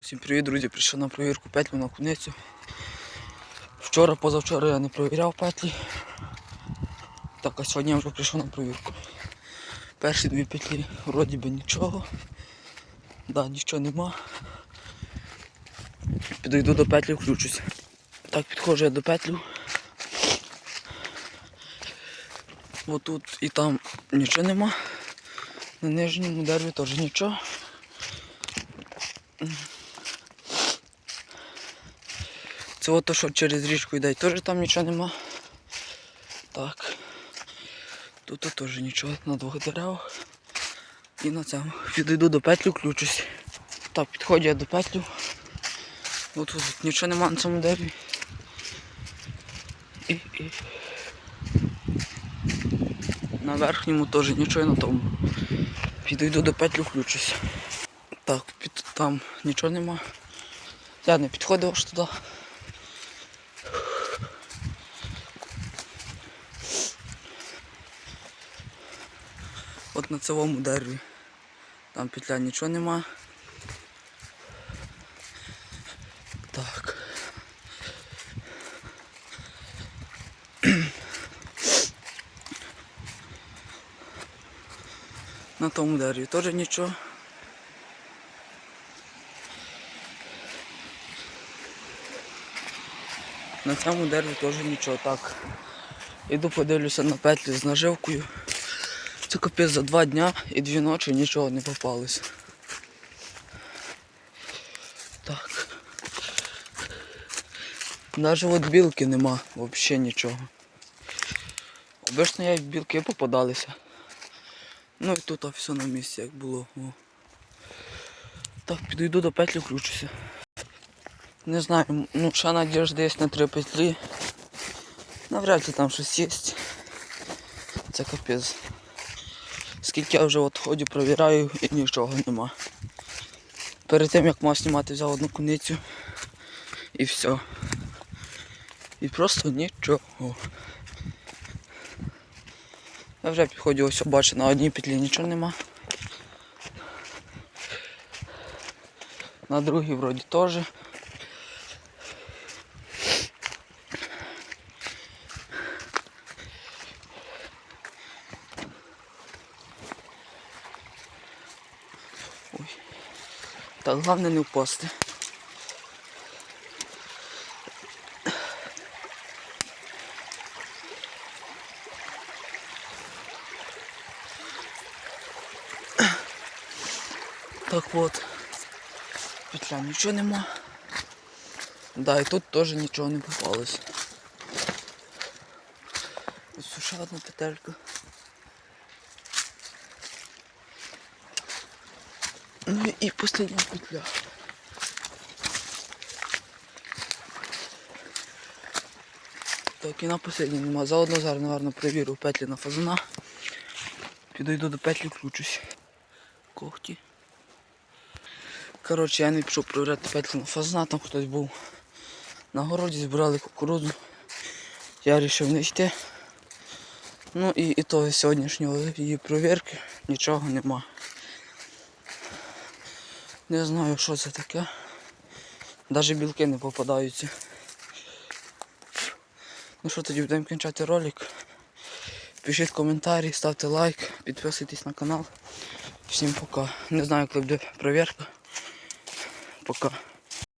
Всім привіт, друзі! Прийшов на провірку петлю на куницю. Вчора, позавчора я не провіряв петлі. Так, а сьогодні я вже прийшов на провірку. Перші дві петлі вроді би нічого. Да, нічого нема. Підійду до петлі, включусь. Так, підходжу я до петлю. Отут і там нічого нема. На нижньому дереві теж нічого. От то, що через річку йде, теж там нічого нема. Так. Тут теж нічого на двох деревах. І на цьому. Підійду до петлю, включусь. Так, підходжу я до петлю. От тут нічого нема на цьому дереві. І, і. На верхньому теж нічого і на тому. Підійду до петлю, включусь. Так, під, там нічого нема. Я не підходив аж туди. От на цілому дереві. Там петля нічого нема. Так. На тому дереві теж нічого. На цьому дереві теж нічого. Так. Іду подивлюся на петлі з наживкою. Це капець за два дня і дві ночі нічого не попалось. Так. Навіть от білки нема, взагалі нічого. Обично я білки попадалися. Ну і тут все на місці, як було. О. Так, підійду до петлі, включуся. Не знаю, ну ще надіжда є на три петлі. Навряд чи там щось є. Це капець. Скільки я вже от ходю, провіряю і нічого нема. Перед тим як мав знімати, взяв одну куницю і все. І просто нічого. Я вже підходжу, ось бачу, на одній петлі нічого нема. На другій вроді теж. Так, головне не впасти. Так от. Петля нічого нема. Да, і тут теж нічого не попалось. Ось ще одна петелька. Ну і остання петля. Так, і на последній нема. Заодно зараз, наверное, перевірю петлі на фазана. Підійду до петлі, включусь. Когті. Коротше, я не пішов перевіряти петлі на фазана, там хтось був на городі, збирали кукурудзу. Я вирішив не йти. Ну і, і того сьогоднішнього її провірки нічого нема. Не знаю, що це таке. Навіть білки не попадаються. Ну що, тоді будемо кінчати ролик. Пишіть коментарі, ставте лайк, підписуйтесь на канал. Всім пока. Не знаю, коли буде перевірка. Пока.